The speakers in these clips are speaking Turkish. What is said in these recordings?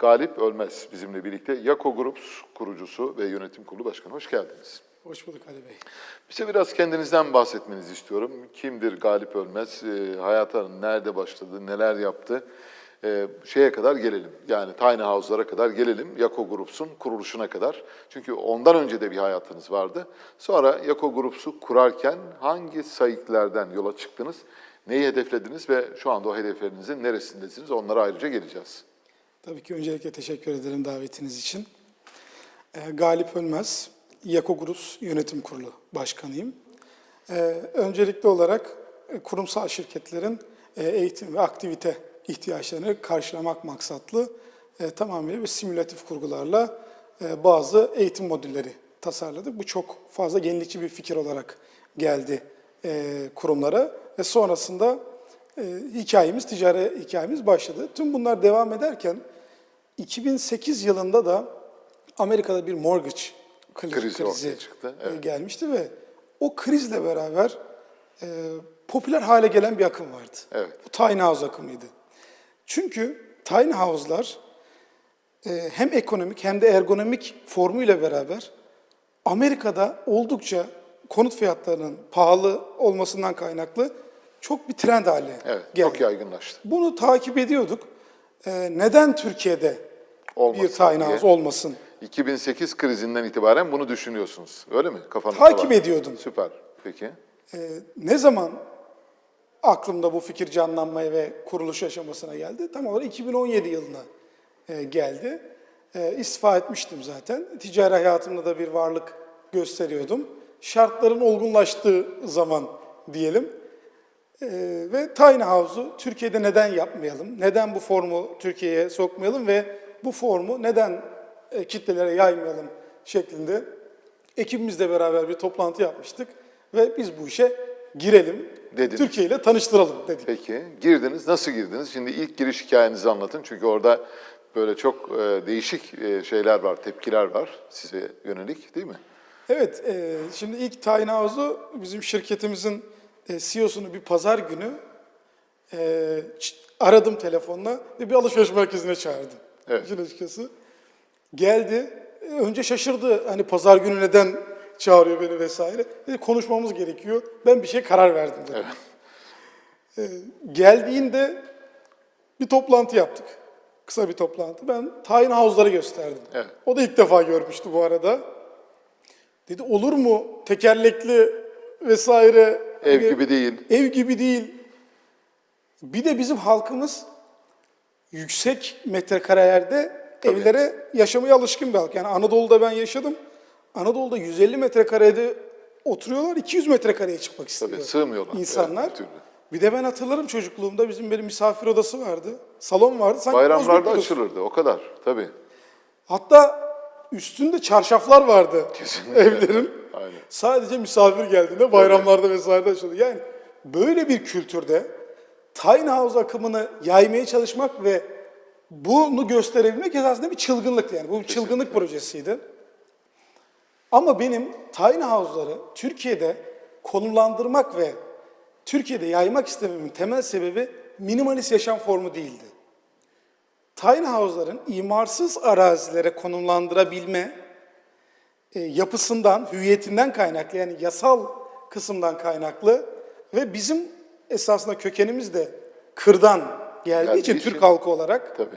Galip Ölmez bizimle birlikte. Yako Group kurucusu ve yönetim kurulu başkanı. Hoş geldiniz. Hoş bulduk Ali Bey. Bize biraz kendinizden bahsetmenizi istiyorum. Kimdir Galip Ölmez? E, hayata nerede başladı, neler yaptı? E, şeye kadar gelelim. Yani Tiny House'lara kadar gelelim. Yako Groups'un kuruluşuna kadar. Çünkü ondan önce de bir hayatınız vardı. Sonra Yako Groups'u kurarken hangi sayıklardan yola çıktınız? Neyi hedeflediniz ve şu anda o hedeflerinizin neresindesiniz? Onlara ayrıca geleceğiz. Tabii ki öncelikle teşekkür ederim davetiniz için. Ee, Galip Ölmez, Yako Grus Yönetim Kurulu Başkanıyım. Ee, öncelikli olarak e, kurumsal şirketlerin e, eğitim ve aktivite ihtiyaçlarını karşılamak maksatlı e, tamamıyla bir simülatif kurgularla e, bazı eğitim modülleri tasarladık. Bu çok fazla yenilikçi bir fikir olarak geldi e, kurumlara ve sonrasında e, hikayemiz, ticari hikayemiz başladı. Tüm bunlar devam ederken 2008 yılında da Amerika'da bir mortgage krizi, Krizi ortaya çıktı, e, evet. gelmişti ve o krizle beraber e, popüler hale gelen bir akım vardı. Evet. Bu tiny house akımıydı. Çünkü tiny house'lar e, hem ekonomik hem de ergonomik formuyla beraber Amerika'da oldukça konut fiyatlarının pahalı olmasından kaynaklı çok bir trend haline Evet, geldi. çok yaygınlaştı. Bunu takip ediyorduk. E, neden Türkiye'de Olmasın bir diye. house olmasın? 2008 krizinden itibaren bunu düşünüyorsunuz. Öyle mi? Kafanızda Takip var. ediyordum. Süper. Peki. Ee, ne zaman aklımda bu fikir canlanmaya ve kuruluş aşamasına geldi? Tam olarak 2017 yılına e, geldi. E, istifa etmiştim zaten. Ticari hayatımda da bir varlık gösteriyordum. Şartların olgunlaştığı zaman diyelim. E, ve Tiny House'u Türkiye'de neden yapmayalım? Neden bu formu Türkiye'ye sokmayalım ve bu formu neden e, kitlelere yaymayalım şeklinde ekibimizle beraber bir toplantı yapmıştık ve biz bu işe girelim, Dediniz. Türkiye ile tanıştıralım dedik. Peki. Girdiniz. Nasıl girdiniz? Şimdi ilk giriş hikayenizi anlatın. Çünkü orada böyle çok e, değişik e, şeyler var, tepkiler var size yönelik değil mi? Evet, e, şimdi ilk Tiny House'u bizim şirketimizin e, CEO'sunu bir pazar günü e, aradım telefonla ve bir alışveriş merkezine çağırdım. Evet. İşin açıkçası. Geldi, e, önce şaşırdı hani pazar günü neden çağırıyor beni vesaire. Dedi, konuşmamız gerekiyor, ben bir şey karar verdim dedi. E, geldiğinde bir toplantı yaptık. Kısa bir toplantı. Ben Tiny House'ları gösterdim. Evet. O da ilk defa görmüştü bu arada. Dedi olur mu tekerlekli vesaire Ev gibi değil. ev gibi değil. Bir de bizim halkımız yüksek metrekarelerde Tabii. evlere yaşamaya alışkın bir halk. Yani Anadolu'da ben yaşadım. Anadolu'da 150 metrekarede oturuyorlar, 200 metrekareye çıkmak istiyor. Tabii sığmıyorlar. İnsanlar. Evet, bir türlü. bir de ben hatırlarım çocukluğumda bizim böyle misafir odası vardı. Salon vardı. Sanki Bayramlarda açılırdı. O kadar. Tabii. Hatta üstünde çarşaflar vardı Kesinlikle. evlerin. Aynen. Sadece misafir geldiğinde bayramlarda vesaire açılıyor. Yani böyle bir kültürde tiny house akımını yaymaya çalışmak ve bunu gösterebilmek esasında bir çılgınlıktı yani. Bu bir çılgınlık projesiydi. Ama benim tiny house'ları Türkiye'de konumlandırmak ve Türkiye'de yaymak istememin temel sebebi minimalist yaşam formu değildi. Tiny house'ların imarsız arazilere konumlandırabilme e, yapısından, hüviyetinden kaynaklı yani yasal kısımdan kaynaklı ve bizim esasında kökenimiz de kırdan geldiği Geldiği için için. Türk halkı olarak Tabii.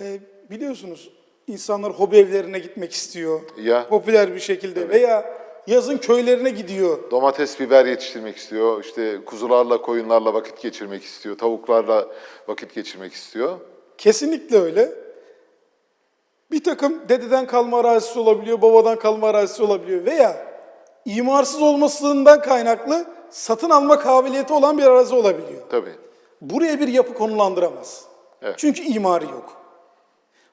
e, biliyorsunuz insanlar hobi evlerine gitmek istiyor. Ya. Popüler bir şekilde veya yazın köylerine gidiyor. Domates, biber yetiştirmek istiyor. İşte kuzularla, koyunlarla vakit geçirmek istiyor. Tavuklarla vakit geçirmek istiyor. Kesinlikle öyle. Bir takım dededen kalma arazisi olabiliyor, babadan kalma arazisi olabiliyor veya imarsız olmasından kaynaklı satın alma kabiliyeti olan bir arazi olabiliyor. Tabii. Buraya bir yapı konulandıramaz. Evet. Çünkü imarı yok.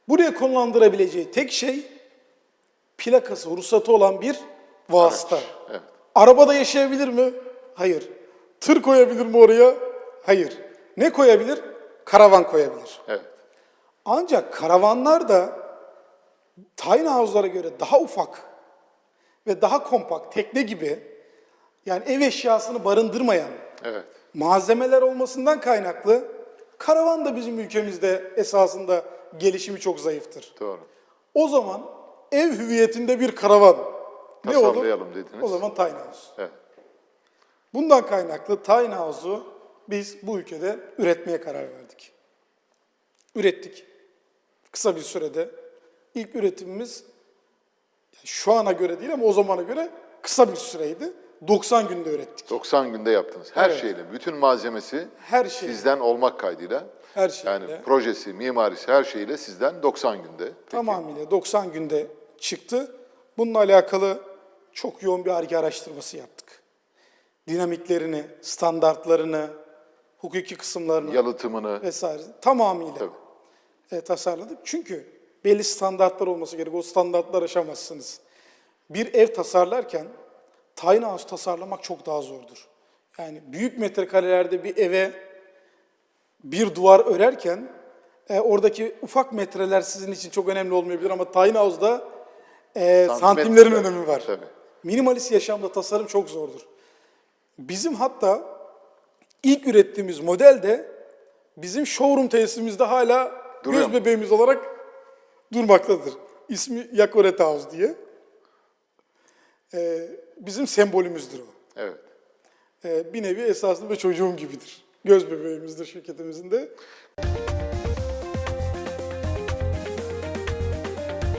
Buraya konulandırabileceği tek şey plakası, ruhsatı olan bir vasıta. Evet. Arabada yaşayabilir mi? Hayır. Tır koyabilir mi oraya? Hayır. Ne koyabilir? Karavan koyabilir. Evet. Ancak karavanlar da tiny house'lara göre daha ufak ve daha kompakt, tekne gibi yani ev eşyasını barındırmayan Evet. malzemeler olmasından kaynaklı karavan da bizim ülkemizde esasında gelişimi çok zayıftır. Doğru. O zaman ev hüviyetinde bir karavan ne olur? Dediniz. O zaman tiny house. Evet. Bundan kaynaklı tiny house'u biz bu ülkede üretmeye karar verdik. Ürettik. Kısa bir sürede. İlk üretimimiz şu ana göre değil ama o zamana göre kısa bir süreydi. 90 günde ürettik. 90 günde yaptınız. Her Evet. şeyle, bütün malzemesi Her şeyle. sizden olmak kaydıyla. Her şeyle. Yani projesi, mimarisi her şeyle sizden 90 günde. Peki. Tamamıyla 90 günde çıktı. Bununla alakalı çok yoğun bir arge araştırması yaptık. Dinamiklerini, standartlarını, hukuki kısımlarını Yalıtımını. vesaire tamamıyla Tabii. e, tasarladık. Çünkü belli standartlar olması gerekiyor. O standartlar aşamazsınız. Bir ev tasarlarken tiny house tasarlamak çok daha zordur. Yani büyük metrekarelerde bir eve bir duvar örerken e, oradaki ufak metreler sizin için çok önemli olmayabilir ama tiny house'da e, santimlerin önemi var. tabii. Minimalist yaşamda tasarım çok zordur. Bizim hatta ilk ürettiğimiz model de bizim showroom tesisimizde hala Duruyor göz bebeğimiz olarak durmaktadır. İsmi Yakoret House diye. Ee, bizim sembolümüzdür o. Evet. Ee, bir nevi esasında ve çocuğum gibidir. Göz bebeğimizdir şirketimizin de.